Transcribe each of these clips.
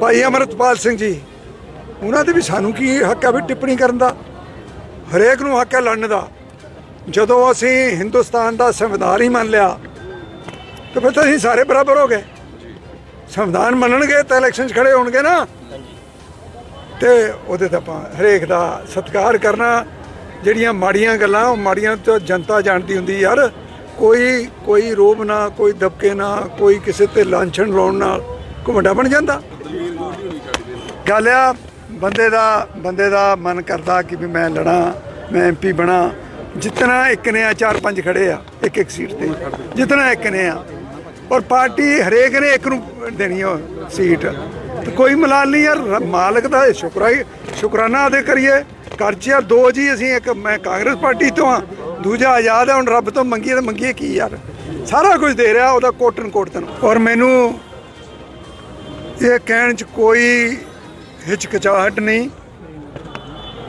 ਭਾਈ ਅਮਰਤਪਾਲ ਸਿੰਘ ਜੀ, ਉਹਨਾਂ ਦੇ ਵੀ ਸਾਨੂੰ ਕੀ ਹੱਕ ਹੈ ਵੀ ਟਿੱਪਣੀ ਕਰਨ ਦਾ? ਹਰੇਕ ਨੂੰ ਹੱਕ ਹੈ ਲੜਨ ਦਾ। ਜਦੋਂ ਅਸੀਂ ਹਿੰਦੁਸਤਾਨ ਦਾ ਸੰਵਿਧਾਨ ਹੀ ਮੰਨ ਲਿਆ, ਤਾਂ ਫਿਰ ਤਾਂ ਅਸੀਂ ਸਾਰੇ ਬਰਾਬਰ ਹੋ ਗਏ। ਸੰਵਿਧਾਨ ਮੰਨਣਗੇ ਤਾਂ ਇਲੈਕਸ਼ਨ 'ਚ ਖੜੇ ਹੋਣਗੇ ਨਾ। ਤੇ ਉਹਦੇ ਤੇ ਆਪਾਂ ਹਰੇਕ ਦਾ ਸਤਿਕਾਰ ਕਰਨਾ। ਜਿਹੜੀਆਂ ਮਾੜੀਆਂ ਗੱਲਾਂ, ਉਹ ਮਾੜੀਆਂ ਤੋਂ ਜਨਤਾ ਜਾਣਦੀ ਹੁੰਦੀ ਯਾਰ। ਕੋਈ ਕੋਈ ਰੋਬ ਨਾ, ਕੋਈ ਦਬਕੇ ਨਾ, ਕੋਈ ਕਿਸੇ ਤੇ ਲਾਂਛਣ ਲਾਉਣ ਨਾਲ ਕੋਈ ਬਣ ਜਾਂਦਾ। ਗੱਲ ਆ, ਬੰਦੇ ਦਾ ਬੰਦੇ ਦਾ ਮਨ ਕਰਦਾ ਕਿ ਵੀ ਮੈਂ ਲੜਾਂ, ਮੈਂ ਐਮਪੀ ਬਣਾ। ਜਿਤਨਾ ਇੱਕ ਨੇ ਆ, ਚਾਰ ਪੰਜ ਖੜੇ ਆ, ਇੱਕ ਇੱਕ ਸੀਟ ਤੇ। ਜਿਤਨਾ ਇੱਕ ਨੇ ਆ। ਔਰ ਪਾਰਟੀ ਹਰੇਕ ਨੇ ਇੱਕ ਨੂੰ ਦੇਣੀ ਆ ਸੀਟ। ਤੇ ਕੋਈ ਮਲਾਲ ਨਹੀਂ ਯਾਰ ਮਾਲਕ ਦਾ ਸ਼ੁਕਰਾਈ ਸ਼ੁਕਰਾਨਾ ਅਦੇ ਕਰੀਏ। ਕਰਚ ਯਾਰ ਦੋ ਜੀ ਅਸੀਂ ਇੱਕ, ਮੈਂ ਕਾਂਗਰਸ ਪਾਰਟੀ ਤੋਂ ਆ। ਦੂਜਾ ਆਜ਼ਾਦ ਹੈ ਹੁਣ ਰੱਬ ਤੋਂ ਮੰਗੀਏ ਤਾਂ ਮੰਗੀਏ ਕੀ ਯਾਰ? ਸਾਰਾ ਕੁਝ ਦੇ ਰਿਹਾ ਉਹਦਾ ਕੋਟਨ ਕੋਟਨ ਔਰ ਮੈਨੂੰ ਇਹ ਕਹਿਣ 'ਚ ਕੋਈ ਹਿਚਕਚਾਹਟ ਨਹੀਂ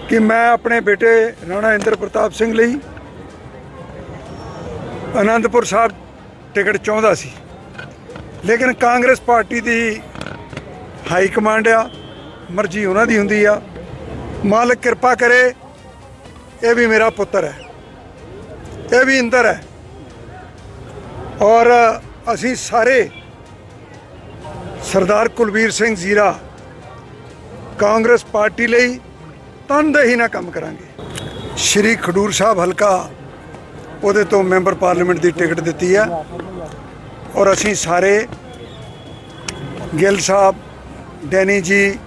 ਕਿ ਮੈਂ ਆਪਣੇ ਬੇਟੇ ਰਾਣਾ ਇੰਦਰ ਪ੍ਰਤਾਪ ਸਿੰਘ ਲਈ ਅਨੰਦਪੁਰ ਸਾਹਿਬ ਟਿਕਟ ਚਾਹੁੰਦਾ ਸੀ ਲੇਕਿਨ ਕਾਂਗਰਸ ਪਾਰਟੀ ਦੀ ਹਾਈ ਕਮਾਂਡ ਆ ਮਰਜ਼ੀ ਉਹਨਾਂ ਦੀ ਹੁੰਦੀ ਆ ਮਾਲਕ ਕਿਰਪਾ ਕਰੇ ਇਹ ਵੀ ਮੇਰਾ ਪੁੱਤਰ ਹੈ ਇਹ ਵੀ ਇੰਦਰ ਹੈ ਔਰ ਅਸੀਂ ਸਾਰੇ ਸਰਦਾਰ ਕੁਲਵੀਰ ਸਿੰਘ ਜ਼ੀਰਾ ਕਾਂਗਰਸ ਪਾਰਟੀ ਲਈ ਤਨਦੇਹੀ ਨਾਲ ਕੰਮ ਕਰਾਂਗੇ। ਸ਼੍ਰੀ ਖਡੂਰ ਸਾਹਿਬ ਹਲਕਾ ਉਹਦੇ ਤੋਂ ਮੈਂਬਰ ਪਾਰਲੀਮੈਂਟ ਦੀ ਟਿਕਟ ਦਿੱਤੀ ਹੈ ਔਰ ਅਸੀਂ ਸਾਰੇ ਗਿੱਲ ਸਾਹਿਬ, ਡੈਨੀ ਜੀ,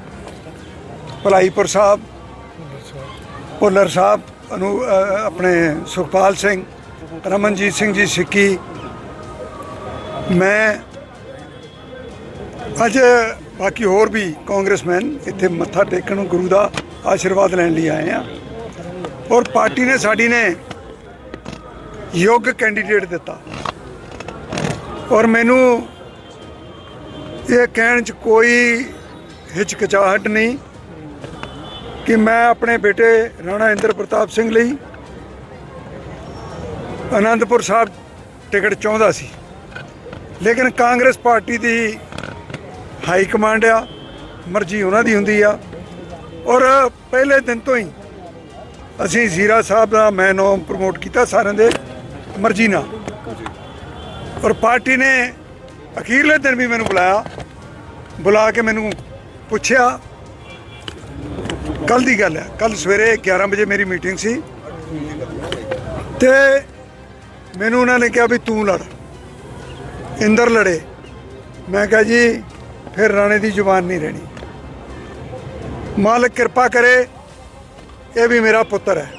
ਭਲਾਈਪੁਰ ਸਾਹਿਬ, ਭੁੱਲਰ ਸਾਹਿਬ, ਅਨੂ ਆਪਣੇ ਸੁਖਪਾਲ ਸਿੰਘ, ਰਮਨਜੀਤ ਸਿੰਘ ਜੀ ਸਿੱਕੀ, ਮੈਂ ਅੱਜ ਬਾਕੀ ਹੋਰ ਵੀ ਕਾਂਗਰਸਮੈਨ ਇੱਥੇ ਮੱਥਾ ਟੇਕਣ ਨੂੰ ਗੁਰੂ ਦਾ ਆਸ਼ੀਰਵਾਦ ਲੈਣ ਲਈ ਆਏ ਆ। ਔਰ ਪਾਰਟੀ ਨੇ ਸਾਡੀ ਨੇ ਯੋਗ ਕੈਂਡੀਡੇਟ ਦਿੱਤਾ। ਔਰ ਮੈਨੂੰ ਇਹ ਕਹਿਣ 'ਚ ਕੋਈ ਹਿਚਕਚਾਹਟ ਨਹੀਂ ਕਿ ਮੈਂ ਆਪਣੇ ਬੇਟੇ ਰਾਣਾ ਇੰਦਰ ਪ੍ਰਤਾਪ ਸਿੰਘ ਲਈ ਅਨੰਦਪੁਰ ਸਾਹਿਬ ਟਿਕਟ ਚਾਹੁੰਦਾ ਸੀ। ਲੇਕਿਨ ਕਾਂਗਰਸ ਪਾਰਟੀ ਦੀ ਹਾਈ ਕਮਾਂਡ ਆ, ਮਰਜ਼ੀ ਉਹਨਾਂ ਦੀ ਹੁੰਦੀ ਆ। ਔਰ ਪਹਿਲੇ ਦਿਨ ਤੋਂ ਹੀ ਅਸੀਂ ਜ਼ੀਰਾ ਸਾਹਿਬ ਦਾ ਮੈਂ ਨਾਮ ਪ੍ਰਮੋਟ ਕੀਤਾ ਸਾਰਿਆਂ ਦੇ, ਮਰਜ਼ੀ ਨਾਲ। ਔਰ ਪਾਰਟੀ ਨੇ ਅਖੀਰਲੇ ਦਿਨ ਵੀ ਮੈਨੂੰ ਬੁਲਾਇਆ, ਬੁਲਾ ਕੇ ਮੈਨੂੰ ਪੁੱਛਿਆ ਕੱਲ ਦੀ ਗੱਲ ਹੈ ਕੱਲ ਸਵੇਰੇ 11 ਵਜੇ ਮੇਰੀ ਮੀਟਿੰਗ ਸੀ। ਤੇ ਮੈਨੂੰ ਉਹਨਾਂ ਨੇ ਕਿਹਾ ਵੀ ਤੂੰ ਲੜ, ਇੰਦਰ ਲੜੇ। ਮੈਂ ਕਿਹਾ ਜੀ ਫਿਰ ਰਾਣੇ ਦੀ ਜ਼ੁਬਾਨ ਨਹੀਂ ਰਹਿਣੀ। ਮਾਲਕ ਕਿਰਪਾ ਕਰੇ, ਇਹ ਵੀ ਮੇਰਾ ਪੁੱਤਰ ਹੈ,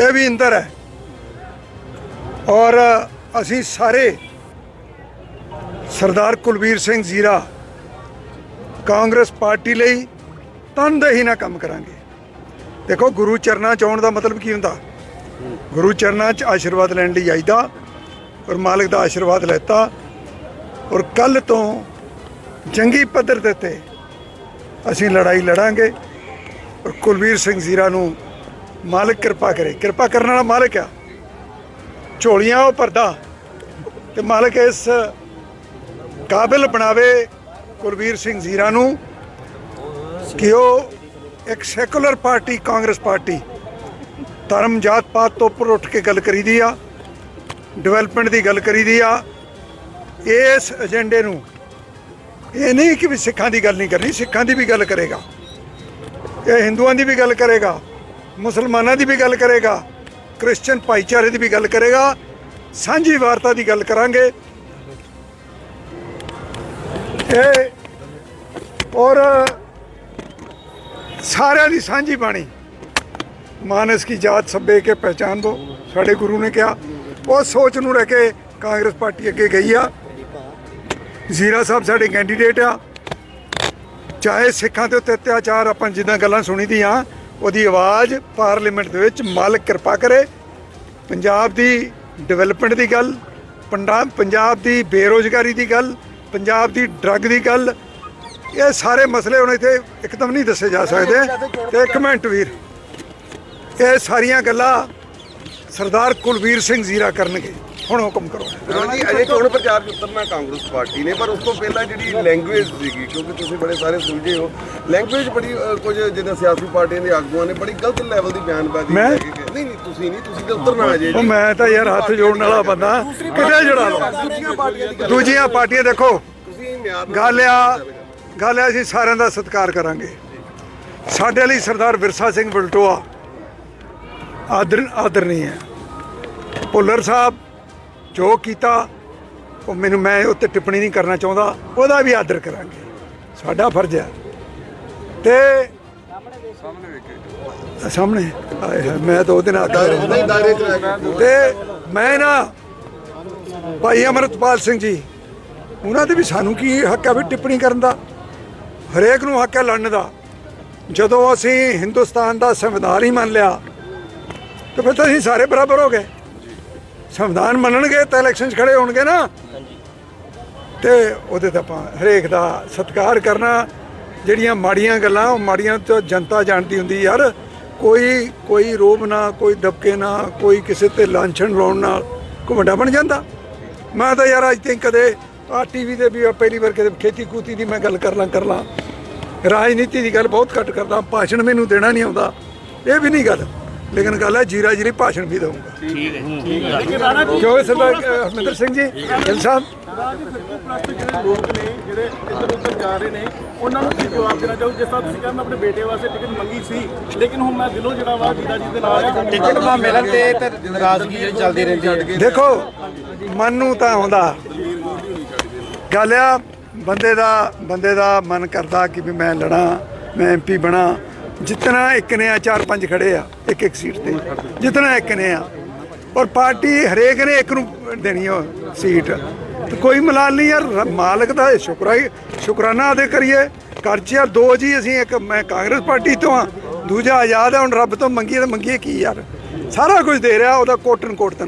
ਇਹ ਵੀ ਇੰਦਰ ਹੈ। ਔਰ ਅਸੀਂ ਸਾਰੇ ਸਰਦਾਰ ਕੁਲਵੀਰ ਸਿੰਘ ਜ਼ੀਰਾ ਕਾਂਗਰਸ ਪਾਰਟੀ ਲਈ ਤਨਦੇਹੀ ਨਾਲ ਕੰਮ ਕਰਾਂਗੇ। ਦੇਖੋ, ਗੁਰੂ ਚਰਨਾਂ ਚ ਆਉਣ ਦਾ ਮਤਲਬ ਕੀ ਹੁੰਦਾ? ਗੁਰੂ ਚਰਨਾਂ ਚ ਆਸ਼ੀਰਵਾਦ ਲੈਣ ਲਈ ਆਈਦਾ ਔਰ ਮਾਲਕ ਦਾ ਆਸ਼ੀਰਵਾਦ ਲੈਤਾ ਔਰ ਕੱਲ ਤੋਂ ਜੰਗੀ ਪੱਧਰ ਦੇ ਉੱਤੇ ਅਸੀਂ ਲੜਾਈ ਲੜਾਂਗੇ ਔਰ ਕੁਲਵੀਰ ਸਿੰਘ ਜ਼ੀਰਾ ਨੂੰ ਮਾਲਕ ਕਿਰਪਾ ਕਰੇ। ਕਿਰਪਾ ਕਰਨ ਵਾਲਾ ਮਾਲਕ ਆ। ਝੋਲੀਆਂ ਉਹ ਪਰਦਾ ਤੇ ਮਾਲਕ ਇਸ ਕਾਬਿਲ ਬਣਾਵੇ ਕੁਲਵੀਰ ਸਿੰਘ ਜ਼ੀਰਾ ਨੂੰ ਕਿ ਉਹ ਇੱਕ ਸੈਕੂਲਰ ਪਾਰਟੀ, ਕਾਂਗਰਸ ਪਾਰਟੀ ਧਰਮ ਜਾਤ ਪਾਤ ਤੋਂ ਉੱਪਰ ਉੱਠ ਕੇ ਗੱਲ ਕਰੀਦੀ ਆ, ਡਿਵੈਲਪਮੈਂਟ ਦੀ ਗੱਲ ਕਰੀਦੀ ਆ। ਇਸ ਏਜੰਡੇ ਨੂੰ ਇਹ ਨਹੀਂ ਕਿ ਵੀ ਸਿੱਖਾਂ ਦੀ ਗੱਲ ਨਹੀਂ ਕਰਨੀ, ਸਿੱਖਾਂ ਦੀ ਵੀ ਗੱਲ ਕਰੇਗਾ। ਇਹ ਹਿੰਦੂਆਂ ਦੀ ਵੀ ਗੱਲ ਕਰੇਗਾ, ਮੁਸਲਮਾਨਾਂ ਦੀ ਵੀ ਗੱਲ ਕਰੇਗਾ ਕ੍ਰਿਸਚੀਅਨ ਭਾਈਚਾਰੇ ਦੀ ਵੀ ਗੱਲ ਕਰੇਗਾ, ਸਾਂਝੀ ਵਾਰਤਾ ਦੀ ਗੱਲ ਕਰਾਂਗੇ। ਇਹ ਔਰ ਸਾਰਿਆਂ ਦੀ ਸਾਂਝੀ ਬਾਣੀ। ਮਾਨਸ ਕੀ ਜਾਤ ਸਭੇ ਕੇ ਪਹਿਚਾਨ ਦੋ, ਸਾਡੇ ਗੁਰੂ ਨੇ ਕਿਹਾ। ਉਹ ਸੋਚ ਨੂੰ ਲੈ ਕੇ ਕਾਂਗਰਸ ਪਾਰਟੀ ਅੱਗੇ ਗਈ ਆ। ਜ਼ੀਰਾ ਸਾਹਿਬ ਸਾਡੇ ਕੈਂਡੀਡੇਟ ਆ। ਚਾਹੇ ਸਿੱਖਾਂ ਦੇ ਉੱਤੇ ਅਤਿਆਚਾਰ ਆਪਾਂ ਜਿੱਦਾਂ ਗੱਲਾਂ ਸੁਣੀ ਦੀਆਂ ਉਹਦੀ ਆਵਾਜ਼ ਪਾਰਲੀਮੈਂਟ ਦੇ ਵਿੱਚ ਮਾਲਕ ਕਿਰਪਾ ਕਰੇ। ਪੰਜਾਬ ਦੀ ਡਿਵੈਲਪਮੈਂਟ ਦੀ ਗੱਲ ਪੰਜਾਬ ਪੰਜਾਬ ਦੀ ਬੇਰੋਜ਼ਗਾਰੀ ਦੀ ਗੱਲ, ਪੰਜਾਬ ਦੀ ਡਰੱਗ ਦੀ ਗੱਲ, ਇਹ ਸਾਰੇ ਮਸਲੇ ਹੁਣ ਇੱਥੇ ਇੱਕਦਮ ਨਹੀਂ ਦੱਸੇ ਜਾ ਸਕਦੇ। ਤੇ ਇੱਕ ਮਿੰਟ ਵੀਰ, ਇਹ ਸਾਰੀਆਂ ਗੱਲਾਂ ਸਰਦਾਰ ਕੁਲਵੀਰ ਸਿੰਘ ਜ਼ੀਰਾ ਕਰਨਗੇ। ਹੁਣ ਹੁਕਮ ਕਰੋ। ਰਾਣਾ ਜੀ ਅਜੇ ਚੋਣ ਪ੍ਰਚਾਰ 'ਚ ਉਤਰਨਾ ਕਾਂਗਰਸ ਪਾਰਟੀ ਨੇ ਪਰ ਉਸ ਤੋਂ ਪਹਿਲਾਂ ਜਿਹੜੀ ਲੈਂਗੁਏਜ ਸੀਗੀ ਕਿਉਂਕਿ ਤੁਸੀਂ ਬੜੇ ਸਾਰੇ ਸੁਲਝੇ ਹੋ ਲੈਂਗੁਏਜ ਬੜੀ ਕੁਝ ਜਿਹਨਾਂ ਸਿਆਸੀ ਪਾਰਟੀਆਂ ਦੇ ਆਗੂਆਂ ਨੇ ਬੜੀ ਗਲਤ ਲੈਵਲ ਦੀ ਬਿਆਨਬਾਜ਼ੀ। ਨਹੀਂ ਨਹੀਂ ਤੁਸੀਂ ਨਹੀਂ ਤੁਸੀਂ ਤਾਂ ਉਤਰਨਾ ਅਜੇ ਉਹ ਮੈਂ ਤਾਂ ਯਾਰ ਹੱਥ ਜੋੜਨ ਵਾਲਾ ਬੰਦਾ ਕਿਤੇ ਜੜਾ ਲਓ? ਦੂਜੀਆਂ ਪਾਰਟੀਆਂ ਦੇਖੋ। ਤੁਸੀਂ ਮਿਆਰ ਨਾਲ ਗੱਲ ਆ ਗੱਲ ਆ ਅਸੀਂ ਸਾਰਿਆਂ ਦਾ ਸਤਿਕਾਰ ਕਰਾਂਗੇ। ਸਾਡੇ ਲਈ ਸਰਦਾਰ ਵਿਰਸਾ ਸਿੰਘ ਬਲਟੋਆ ਆਦਰ ਆਦਰਨੀ ਹੈ। ਭੁੱਲਰ ਸਾਹਿਬ ਜੋ ਕੀਤਾ ਉਹ ਮੈਨੂੰ ਮੈਂ ਉੱਤੇ ਟਿੱਪਣੀ ਨਹੀਂ ਕਰਨਾ ਚਾਹੁੰਦਾ ਉਹਦਾ ਵੀ ਆਦਰ ਕਰਾਂਗੇ। ਸਾਡਾ ਫਰਜ਼ ਹੈ। ਤੇ ਸਾਹਮਣੇ ਆਏ ਹਾਏ, ਮੈਂ ਤਾਂ ਉਹਦੇ ਨਾਲ ਤੇ ਮੈਂ ਨਾ ਭਾਈ ਅਮਰਤਪਾਲ ਸਿੰਘ ਜੀ ਉਹਨਾਂ ਦੇ ਵੀ ਸਾਨੂੰ ਕੀ ਹੱਕ ਹੈ ਵੀ ਟਿੱਪਣੀ ਕਰਨ ਦਾ? ਹਰੇਕ ਨੂੰ ਹੱਕ ਹੈ ਲੜਨ ਦਾ। ਜਦੋਂ ਅਸੀਂ ਹਿੰਦੁਸਤਾਨ ਦਾ ਸੰਵਿਧਾਨ ਹੀ ਮੰਨ ਲਿਆ ਤੇ ਫਿਰ ਤਾਂ ਅਸੀਂ ਸਾਰੇ ਬਰਾਬਰ ਹੋ ਗਏ। ਸੰਵਿਧਾਨ ਮੰਨਣਗੇ ਤਾਂ ਇਲੈਕਸ਼ਨ 'ਚ ਖੜੇ ਹੋਣਗੇ ਨਾ। ਤੇ ਉਹਦੇ ਤਾਂ ਆਪਾਂ ਹਰੇਕ ਦਾ ਸਤਿਕਾਰ ਕਰਨਾ। ਜਿਹੜੀਆਂ ਮਾੜੀਆਂ ਗੱਲਾਂ ਉਹ ਮਾੜੀਆਂ ਤੋਂ ਜਨਤਾ ਜਾਣਦੀ ਹੁੰਦੀ ਯਾਰ। ਕੋਈ ਕੋਈ ਰੋਬ ਨਾ ਕੋਈ ਦਬਕੇ ਨਾ ਕੋਈ ਕਿਸੇ ਤੇ ਲਾਂਛਣ ਲਾਉਣ ਨਾਲ ਵੱਡਾ ਬਣ ਜਾਂਦਾ। ਮੈਂ ਤਾਂ ਯਾਰ ਅੱਜ ਤੱਕ ਕਦੇ ਆ ਟੀਵੀ ਤੇ ਵੀ ਪਹਿਲੀ ਵਾਰ ਕਦੇ ਖੇਤੀ ਕੂਤੀ ਦੀ ਮੈਂ ਗੱਲ ਕਰ ਲਾਂ ਕਰ ਲਾਂ। ਰਾਜਨੀਤੀ ਦੀ ਗੱਲ ਬਹੁਤ ਘੱਟ ਕਰਦਾ ਭਾਸ਼ਣ ਮੈਨੂੰ ਦੇਣਾ ਨਹੀਂ ਆਉਂਦਾ। ਇਹ ਵੀ ਨਹੀਂ ਗੱਲ। ਲੇਕਿਨ ਗੱਲ ਹੈ ਜੀਰਾ ਜੀਰੀ ਭਾਸ਼ਣ ਵੀ ਦਊਂਗਾ। ਕਿਉਂਕਿ ਸਰਦਾਰ ਅ, ਹਰਮਿੰਦਰ ਸਿੰਘ ਜੀ ਗਿੱਲ ਸਾਹਿਬ? ਜਿਹੜੇ ਲੋਕ ਨੇ ਜਿਹੜੇ ਇੱਧਰ ਉੱਧਰ ਜਾ ਰਹੇ ਨੇ ਉਹਨਾਂ ਨੂੰ ਕੀ ਜਵਾਬ ਦੇਣਾ ਚਾਹੋ। ਜਿਸ ਤਰ੍ਹਾਂ ਤੁਸੀਂ ਕਿਹਾ ਮੈਂ ਆਪਣੇ ਬੇਟੇ ਵਾਸਤੇ ਟਿਕਟ ਮੰਗੀ ਸੀ ਲੇਕਿਨ ਹੁਣ ਮੈਂ ਦਿਲੋਂ ਜਿਹੜਾ ਵਾ ਜੀਦਾ ਜੀ ਦੇ ਨਾਲ ਆ ਟਿਕਟ ਨਾ ਮਿਲਣ ਤੇ ਤੇ ਨਾਰਾਜ਼ਗੀ ਚੱਲਦੀ ਰਹਿੰਦੀ ਹੈ। ਦੇਖੋ ਮਨ ਨੂੰ ਤਾਂ ਆਉਂਦਾ। ਗੱਲ ਆ ਬੰਦੇ ਦਾ ਬੰਦੇ ਦਾ ਮਨ ਕਰਦਾ ਕਿ ਵੀ ਮੈਂ ਲੜਾਂ ਮੈਂ ਐਮਪੀ ਬਣਾ। ਜਿਤਨਾ ਇੱਕ ਨੇ ਆ, ਚਾਰ ਪੰਜ ਖੜੇ ਆ, ਇੱਕ ਇੱਕ ਸੀਟ ਤੇ। ਜਿਤਨਾ ਇੱਕ ਨੇ ਆ। ਔਰ ਪਾਰਟੀ ਹਰੇਕ ਨੇ ਇੱਕ ਨੂੰ ਦੇਣੀ ਆ ਸੀਟ। ਤੇ ਕੋਈ ਮਲਾਲ ਨਹੀਂ ਯਾਰ ਮਾਲਕ ਦਾ ਇਹ ਸ਼ੁਕਰਾਈ ਸ਼ੁਕਰਾਨਾ ਅਦੇ ਕਰੀਏ। ਕਰ ਚ ਯਾਰ ਦੋ ਜੀ ਅਸੀਂ, ਇੱਕ ਮੈਂ ਕਾਂਗਰਸ ਪਾਰਟੀ ਤੋਂ ਆ, ਦੂਜਾ ਆਜ਼ਾਦ ਆ, ਹੁਣ ਰੱਬ ਤੋਂ ਮੰਗੀਏ ਤਾਂ ਮੰਗੀਏ ਕੀ ਯਾਰ। ਸਾਰਾ ਕੁਝ ਦੇ ਰਿਹਾ ਉਹਦਾ ਕੋਟਨ ਕੋਟ ਤਨ